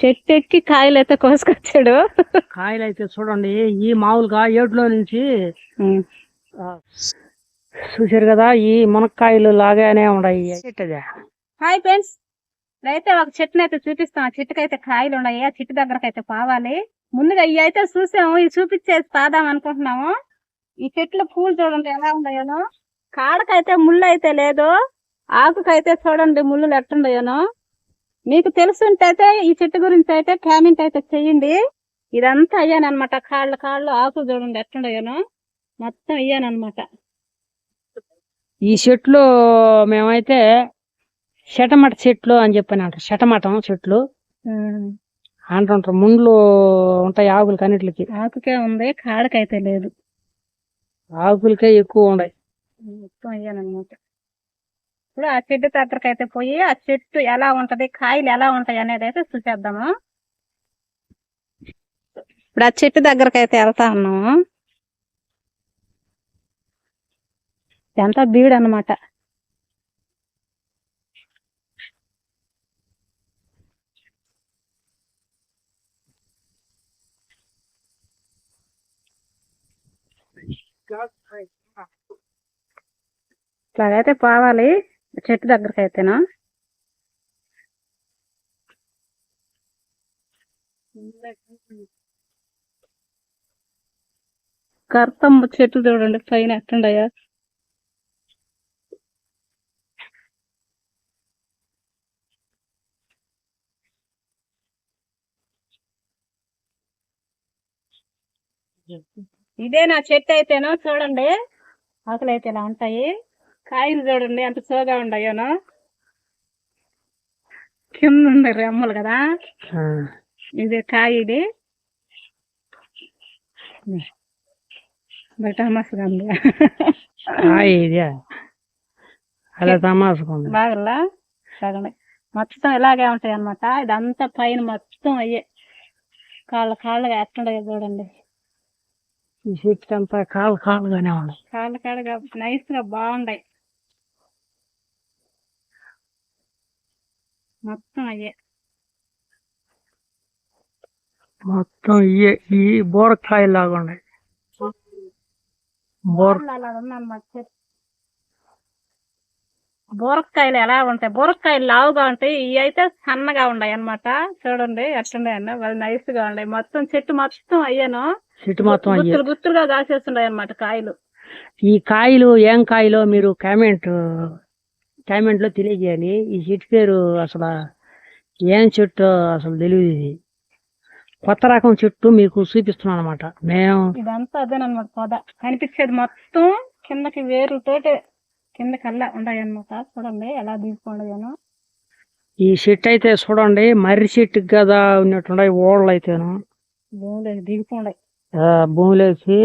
చెట్టు ఎక్కి కాయలు అయితే కోసుకొచ్చాడు. కాయలు అయితే చూడండి ఈ మామూలుగా ఏడులో నుంచి చూశారు కదా ఈ మునక్కాయలు లాగానే ఉన్నాయి. చెట్టుదే? Hi friends. అయితే ఒక చెట్టుని అయితే చూపిస్తాం ఆ చెట్టుకి అయితే కాయలు ఉన్నాయి. ఆ చెట్టు దగ్గరకు అయితే పోవాలి. ముందుగా ఇవి అయితే చూసాము. ఇవి చూపించేసి పాదాం అనుకుంటున్నాము. ఈ చెట్ల పూలు చూడండి ఎలా ఉన్నాయోనో కాడకైతే ముళ్ళు అయితే లేదు. ఆకుకైతే చూడండి ముళ్ళు ఎట్టుండయోనో మీకు తెలుసుంటే అయితే ఈ చెట్టు గురించి అయితే కామెంట్ అయితే చెయ్యండి. ఇదంతా అయ్యానమాట కాళ్ళు కాళ్ళు ఆకు చూడండి ఎట్టుండయోనో మొత్తం అయ్యానమాట ఈ చెట్లు మేమైతే శటమట చెట్లు అని చెప్పని అంటారు. శటమటం చెట్లు. అంటుంటారు. ముండ్లు ఉంటాయి ఆకులకి అన్నిటికి ఆకుకే ఉంది కాడకైతే లేదు. ఆకులకే ఎక్కువ ఉన్నాయి మొత్తం అయ్యానమాట ఇప్పుడు ఆ చెట్టు దగ్గరకు అయితే పోయి ఆ చెట్టు ఎలా ఉంటది కాయలు ఎలా ఉంటాయి అనేది అయితే చూసేద్దాము. ఇప్పుడు ఆ చెట్టు దగ్గరకు అయితే వెళ్తా ఉన్నాము. ఎంత బీడు అన్నమాట. ఇట్లాగైతే పోవాలి. చెట్టు దగ్గరికి అయితేనా కర్తమ్మ చెట్లు చూడండి పైన ఎట్టుండయా ఇదే నా చెట్టు అయితేనో చూడండి ఆకులు అయితే ఇలా ఉంటాయి? కాయలు చూడండి ఎంత సోగా ఉండయోనో? కింద ఉండే రెమ్మలు కదా? ఇది కాయ ఇది. ఉంది. కాయ అలా మొత్తం ఇలాగే ఉంటాయి అన్నమాట ఇదంతా పైన మొత్తం అయ్యే. కాళ్ళ కాళ్ళగా ఎట్టుండయో చూడండి. ఈ చెట్టు అంతా కాలు కాలుగానే ఉన్నాయి. కాళ్ళ కాళ్ళగా నైస్గా మొత్తం అయ్యే. మొత్తం ఇయే ఈ బోరకాయలు లాగా ఉన్నాయి. బూరకాయలు ఎలా ఉంటాయి? బూరకాయలు లావుగా ఉంటాయి. ఇవి అయితే సన్నగా ఉన్నాయి అన్నమాట చూడండి ఎట్లున్నాయి అన్న. వాళ్ళు నైస్గా ఉన్నాయి మొత్తం చెట్టు మొత్తం అయ్యాను. చెట్టు మొత్తం గుత్తులు గుత్తులుగా కాసేస్తున్నాయి అన్నమాట కాయలు. ఈ కాయలు ఏం కాయలో మీరు కామెంట్ కామెంట్లో తెలియజేయాలి. ఈ చెట్టు పేరు అసలు ఏం చెట్టు అసలు తెలియదు ఇది. కొత్త రకం చెట్టు మీకు చూపిస్తున్నాను అనమాట మేము ఇదంతా అదేనమాట పొద. కనిపించేది మొత్తం కిందకి వేరుతోటి కిందకి అల్లా ఉన్నాయి అన్నమాట చూడండి ఎలా దిగిపోయాను ఈ చెట్టు అయితే చూడండి మర్రి చెట్టుకి కదా ఉన్నట్టున్నాయి ఓళ్ళు అయితేను. భూమిలో దిగిపోయి ఆ, భూమిలోకి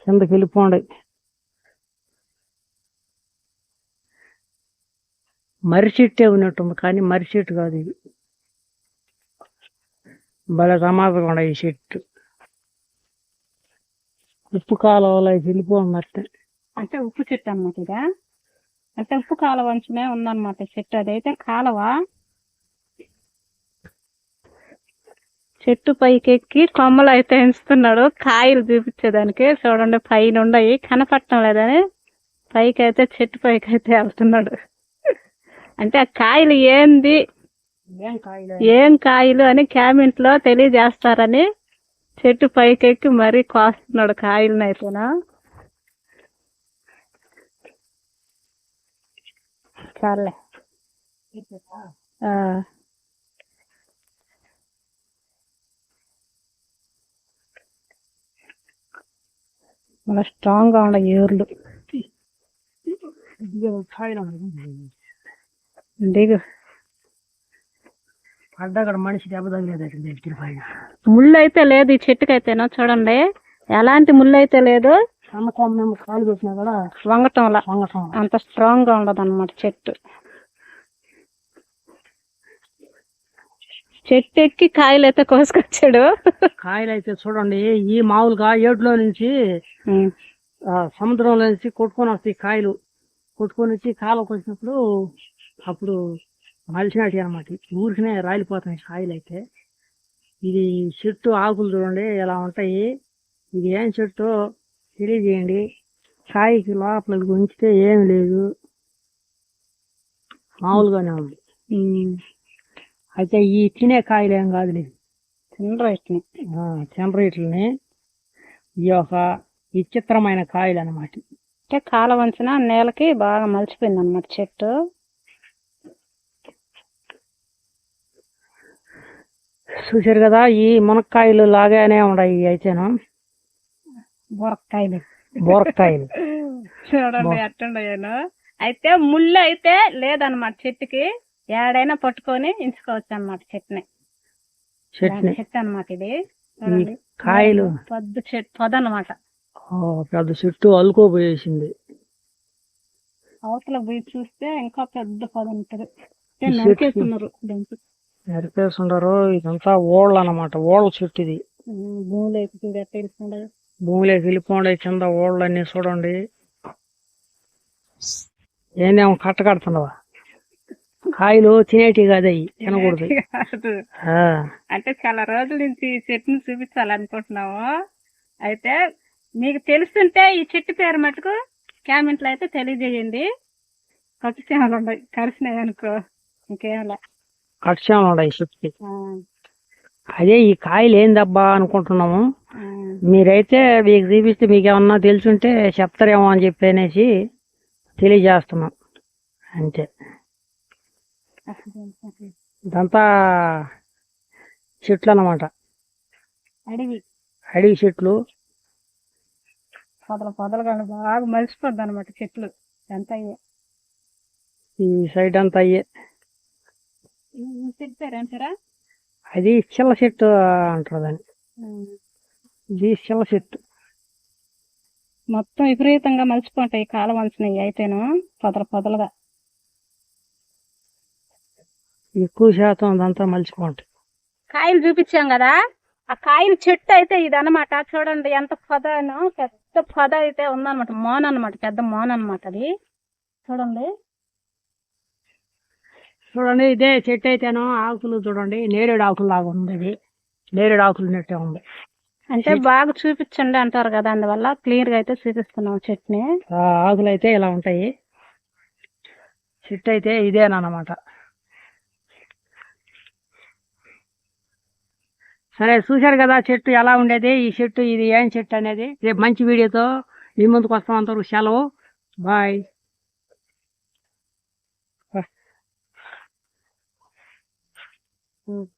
కిందకి వెళ్ళిపోండి మర్రి చెట్టే ఉన్నట్టుంది కానీ మర్రి చెట్టు కాదు ఇది. భలే సమాధంగా ఉన్నాయి ఈ చెట్టు. ఉప్పు కాలువలో వెళ్ళిపోన్నట్టే అంటే ఉప్పు చెట్టు అన్నమాట ఇదా? అంటే ఉప్పు కాలువ అంచునే ఉందన్నమాట చెట్టు. అదైతే కాలువ. చెట్టు పైకి ఎక్కి కొమ్మలు అయితే ఎంచుతున్నాడు. కాయలు చూపించేదానికి చూడండి పైన ఉన్నాయి కనపడటం లేదని పైకి అయితే చెట్టు పైకి అయితే వెళ్తున్నాడు. అంటే ఆ కాయలు ఏంది? ఏం కాయలు? అని కామెంట్లో తెలియజేస్తారని చెట్టు పైకి ఎక్కి మరీ కోస్తున్నాడు కాయలను అయితేనా చాలే ఆ. మన స్ట్రాంగ్గా ఉండే ఏర్లు. కాయలు దిగు పడ్డ మనిషి దెబ్బ తగిలేదు పైన. ముళ్ళు అయితే లేదు ఈ చెట్టుకైతేనో చూడండి. ఎలాంటి ముళ్ళు అయితే లేదు కొమ్మ కాలు పెట్టినా కూడా వంగటంలా. వంగటం. అంత స్ట్రాంగ్గా ఉండదు అనమాట చెట్టు. చెట్టు ఎక్కి కాయలు అయితే కోసుకొచ్చాడు. కాయలు అయితే చూడండి ఈ మామూలుగా ఏడులో నుంచి సముద్రంలో నుంచి కొట్టుకొని వస్తాయి కాయలు. కొట్టుకొని వచ్చి కాలువకి వచ్చినప్పుడు అప్పుడు మలిసినట్టు అనమాట ఊరికనే రాలిపోతున్నాయి కాయలు అయితే. ఇది చెట్టు ఆకులు చూడండి ఇలా ఉంటాయి. ఇది ఏం చెట్టు తెలియజేయండి. కాయకి లోపలికి ఉంచితే ఏం లేదు. మామూలుగానే ఉంది. అయితే ఈ తినే కాయలు ఏం కాదు లేదు తినరు వీటిని టెంపరేట్లని ఈ యొక్క విచిత్రమైన కాయలు అన్నమాట. అంటే కాల వంచిన నేలకి బాగా మలిచిపోయింది అనమాట చెట్టు. చూసారు కదా ఈ మునక్కాయలు లాగానే ఉన్నాయి ఇవి అయితేను. బొరక్కాయలు. బోరక్కాయలు. చూడండి ఎట్టుండయాను అయితే ముళ్ళు అయితే లేదన్నమాట చెట్టుకి. ఏడైనా పట్టుకొని ఇంచుకోవచ్చు అనమాట చెట్టుని. చట్నీ చెట్టు అన్నమాట ఇది. కాయలు. పొద్దు చెట్టు పొద అనమాట ఓ, పెద్ద చెట్టు అల్లుకోపోయేసింది అవతల పోయి చూస్తే ఇంకా పెద్ద పొద ఉంటది. చెట్టు- నరికేస్తున్నారు దానికి నరిపేస్తుండరు ఇదంతా ఓళ్ళు అన్నమాట ఓళ్ళ చెట్టు ఇది భూమిలోకి వెళ్ళిపోండి కింద ఓళ్ళు అన్ని చూడండి. ఏందేమో కట్ట కడుతున్నావా? కాయలు తినేటివి కాదు అవి తినకూడదు. అంటే చాలా రోజుల నుంచి ఈ చెట్టుని చూపించాలనుకుంటున్నాము. అయితే మీకు తెలుస్తుంటే ఈ చెట్టు పేరు మటుకు కామెంట్లో అయితే తెలియజేయండి. కట్టుసేమలు ఉన్నాయి కలిసినాయి అనుకో. ఇంకేం కట్టాము ఉన్నాయి చెట్టుకి అదే ఈ కాయలు ఏందబ్బా అనుకుంటున్నాము. మీరైతే మీకు చూపిస్తే మీకు ఏమన్నా తెలుసుంటే చెప్తారేమో అని చెప్పి అనేసి తెలియజేస్తున్నాం. అంతే. ఇదంతా చెట్లు అన్నమాట. అడిగి అడవి చెట్లు. పొదలు పొదలుగా బాగా మలిసిపోద్ది అనమాట చెట్లు. ఎంత అయ్యే. ఈ సైడ్ అంతా అయ్యే. చెట్టు పేరు అంటారా అది చిల్ల చెట్టు అంటారు దాన్ని. ఇది చిల్ల చెట్టు. మొత్తం విపరీతంగా మలిసిపోతాయి కాలం వంచినవి అయితేను పొదలు పొదలుగా. ఎక్కువ శాతం అదంతా మలిచిపోంటాయి కాయలు చూపించాం కదా ఆ కాయల చెట్టు అయితే ఇది అనమాట చూడండి ఎంత పొదను పెద్ద పొద అయితే ఉందన్నమాట. మోన అన్నమాట పెద్ద మోన అన్నమాట అది. చూడండి. చూడండి ఇదే చెట్టు అయితేనో ఆకులు చూడండి నేరేడు ఆకులు లాగా ఉంది ఇది. నేరేడు ఆకులు నెట్టే ఉంది. అంటే బాగా చూపించండి అంటారు కదా అందువల్ల క్లియర్గా అయితే చూపిస్తున్నాం చెట్టుని. ఆకులు అయితే ఇలా ఉంటాయి. చెట్టు అయితే ఇదేనమాట సరే చూశారు కదా చెట్టు ఎలా ఉండేది ఈ చెట్టు ఇది ఏం చెట్టు అనేది. రేపు మంచి వీడియోతో మీ ముందుకు వస్తాం అంతవరకు. సెలవు. బాయ్. Mm.